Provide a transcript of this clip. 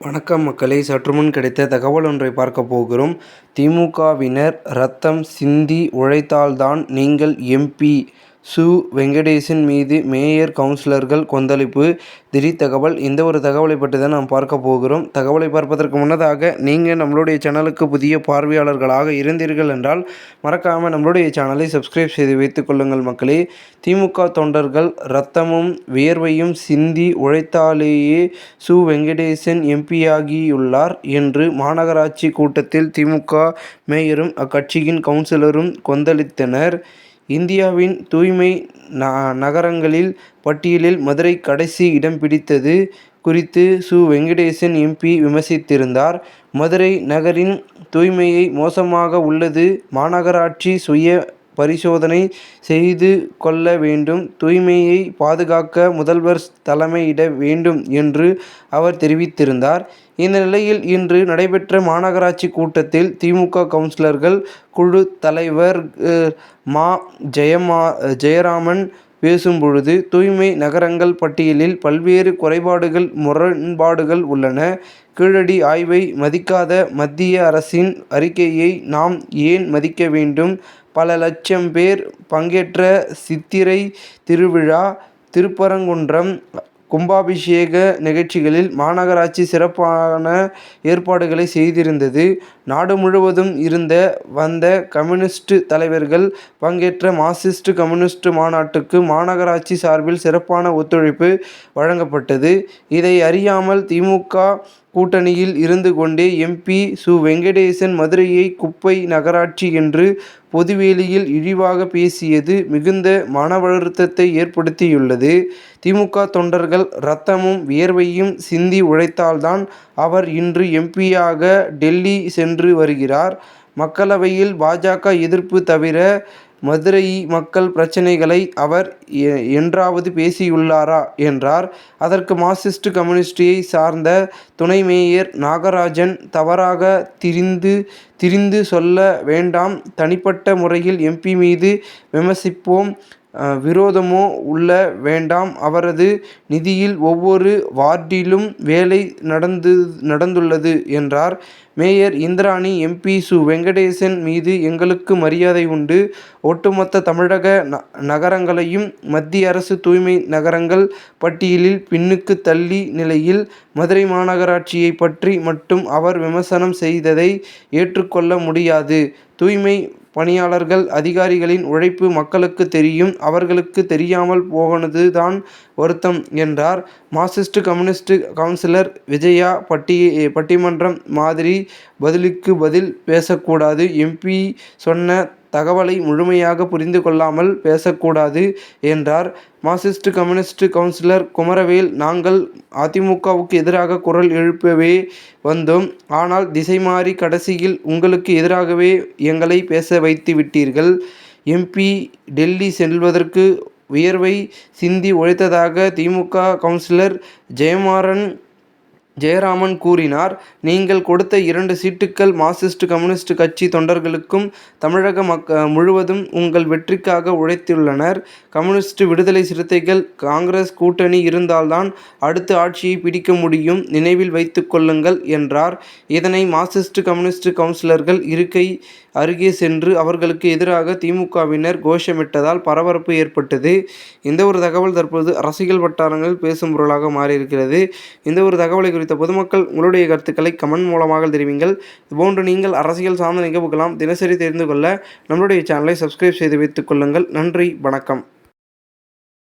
வணக்கம் மக்களை. சற்றுமுன் கிடைத்த தகவல் ஒன்றை பார்க்க போகிறோம். திமுகவினர் ரத்தம் சிந்தி உழைத்தால்தான் நீங்கள் எம்பி. சு. வெங்கடேசன் மீது மேயர் கவுன்சிலர்கள் கொந்தளிப்பு திடீர் தகவல். இந்த ஒரு தகவலை பற்றி தான் நாம் பார்க்க போகிறோம். தகவலை பார்ப்பதற்கு முன்னதாக நீங்கள் நம்மளுடைய சேனலுக்கு புதிய பார்வையாளர்களாக இருந்தீர்கள் என்றால் மறக்காமல் நம்மளுடைய சேனலை சப்ஸ்கிரைப் செய்து வைத்துக் கொள்ளுங்கள் மக்களே. திமுக தொண்டர்கள் ரத்தமும் வியர்வையும் சிந்தி உழைத்தாலேயே சு. வெங்கடேசன் எம்பியாகியுள்ளார் என்று மாநகராட்சி கூட்டத்தில் திமுக மேயரும் அக்கட்சியின் கவுன்சிலரும் கொந்தளித்தனர். இந்தியாவின் தூய்மை ந நகரங்களில் பட்டியலில் மதுரை கடைசி இடம் பிடித்தது குறித்து சு. வெங்கடேசன் எம்பி விமர்சித்திருந்தார். மதுரை நகரின் தூய்மையை மோசமாக உள்ளது மாநகராட்சி சுய பரிசோதனை செய்து கொள்ள வேண்டும். தூய்மையை பாதுகாக்க முதல்வர் தலைமையிட வேண்டும் என்று அவர் தெரிவித்திருந்தார். இந்த நிலையில் இன்று நடைபெற்ற மாநகராட்சி கூட்டத்தில் திமுக கவுன்சிலர்கள் குழு தலைவர் மா ஜெயமா ஜெயராமன் பேசும்பொழுது தூய்மை நகரங்கள் பட்டியலில் பல்வேறு குறைபாடுகள் முரண்பாடுகள் உள்ளன. கீழடி ஆய்வை மதிக்காத மத்திய அரசின் அறிக்கையை நாம் ஏன் மதிக்க வேண்டும்? பல லட்சம் பேர் பங்கேற்ற சித்திரை திருவிழா திருப்பரங்குன்றம் கும்பாபிஷேக நிகழ்ச்சிகளில் மாநகராட்சி சிறப்பான ஏற்பாடுகளை செய்திருந்தது. நாடு முழுவதும் இருந்த வந்த கம்யூனிஸ்ட் தலைவர்கள் பங்கேற்ற மார்க்சிஸ்ட் கம்யூனிஸ்ட் மாநாட்டுக்கு மாநகராட்சி சார்பில் சிறப்பான ஒத்துழைப்பு வழங்கப்பட்டது. இதை அறியாமல் திமுக கூட்டணியில் இருந்து கொண்டே எம்பி சு. வெங்கடேசன் மதுரையை குப்பை நகராட்சி என்று பொதுவெளியில் இழிவாக பேசியது மிகுந்த மன ஏற்படுத்தியுள்ளது. திமுக தொண்டர்கள் ரத்தமும் வியர்வையும் சிந்தி உழைத்தால்தான் அவர் இன்று எம்பியாக டெல்லி சென்று வருகிறார். மக்களவையில் பாஜக எதிர்ப்பு தவிர மதுரை மக்கள் பிரச்சனைகளை அவர் என்றாவது பேசியுள்ளாரா என்றார். அதற்கு மார்க்சிஸ்ட் கம்யூனிஸ்டியை சார்ந்த துணை மேயர் நாகராஜன் தவறாக திரிந்து திரிந்து சொல்ல வேண்டாம். தனிப்பட்ட முறையில் எம்பி மீது விமர்சிப்போம். விரோதமோ உள்ள வேண்டாம். அவரது நிதியில் ஒவ்வொரு வார்டிலும் வேலை நடந்து நடந்துள்ளது என்றார். மேயர் இந்திராணி எம்பி சு. வெங்கடேசன் மீது எங்களுக்கு மரியாதை உண்டு. ஒட்டுமொத்த தமிழக ந நகரங்களையும் மத்திய அரசு தூய்மை நகரங்கள் பட்டியலில் பின்னுக்கு தள்ளி நிலையில் மதுரை மாநகராட்சியை பற்றி மட்டும் அவர் விமர்சனம் செய்ததை ஏற்றுக்கொள்ள முடியாது. தூய்மை பணியாளர்கள் அதிகாரிகளின் உழைப்பு மக்களுக்கு தெரியும் அவர்களுக்கு தெரியாமல் போனது தான் வருத்தம் என்றார். மார்க்சிஸ்ட் கம்யூனிஸ்ட் கவுன்சிலர் விஜயா பட்டி பட்டிமன்றம் மாதிரி பதிலுக்கு பதில் பேசக்கூடாது. எம்பி சொன்ன தகவலை முழுமையாக புரிந்து கொள்ளாமல் பேசக்கூடாது என்றார். மார்க்சிஸ்ட் கம்யூனிஸ்ட் கவுன்சிலர் குமரவேல் நாங்கள் அதிமுகவுக்கு எதிராக குரல் எழுப்பவே வந்தோம். ஆனால் திசை மாறி கடைசியில் உங்களுக்கு எதிராகவே எங்களை பேச வைத்து விட்டீர்கள். எம்பி டெல்லி செல்வதற்கு வியர்வை சிந்தி உழைத்ததாக திமுக கவுன்சிலர் ஜெயமாறன் ஜெயராமன் கூறினார் நீங்கள் கொடுத்த இரண்டு சீட்டுக்கள் மார்க்சிஸ்ட் கம்யூனிஸ்ட் கட்சி தொண்டர்களுக்கும் தமிழக மக்க முழுவதும் உங்கள் வெற்றிக்காக உழைத்துள்ளனர். கம்யூனிஸ்ட் விடுதலை சிறுத்தைகள் காங்கிரஸ் கூட்டணி இருந்தால்தான் அடுத்த ஆட்சியை பிடிக்க முடியும். நினைவில் வைத்துக் கொள்ளுங்கள் என்றார். இதனை மார்க்சிஸ்ட் கம்யூனிஸ்ட் கவுன்சிலர்கள் இருக்கை அருகே சென்று அவர்களுக்கு எதிராக திமுகவினர் கோஷமிட்டதால் பரபரப்பு ஏற்பட்டது. இந்த ஒரு தகவல் தற்போது அரசியல் வட்டாரங்களில் பேசும் பொருளாக மாறியிருக்கிறது. இந்த ஒரு தகவலை குறித்த பொதுமக்கள் உங்களுடைய கருத்துக்களை கமெண்ட் மூலமாக தெரிவிங்கள். இதுபோன்று நீங்கள் அரசியல் சார்ந்த நிகழ்வுகளாம் தினசரி தெரிந்து கொள்ள நம்மளுடைய சேனலை சப்ஸ்கிரைப் செய்து வைத்துக் கொள்ளுங்கள். நன்றி வணக்கம்.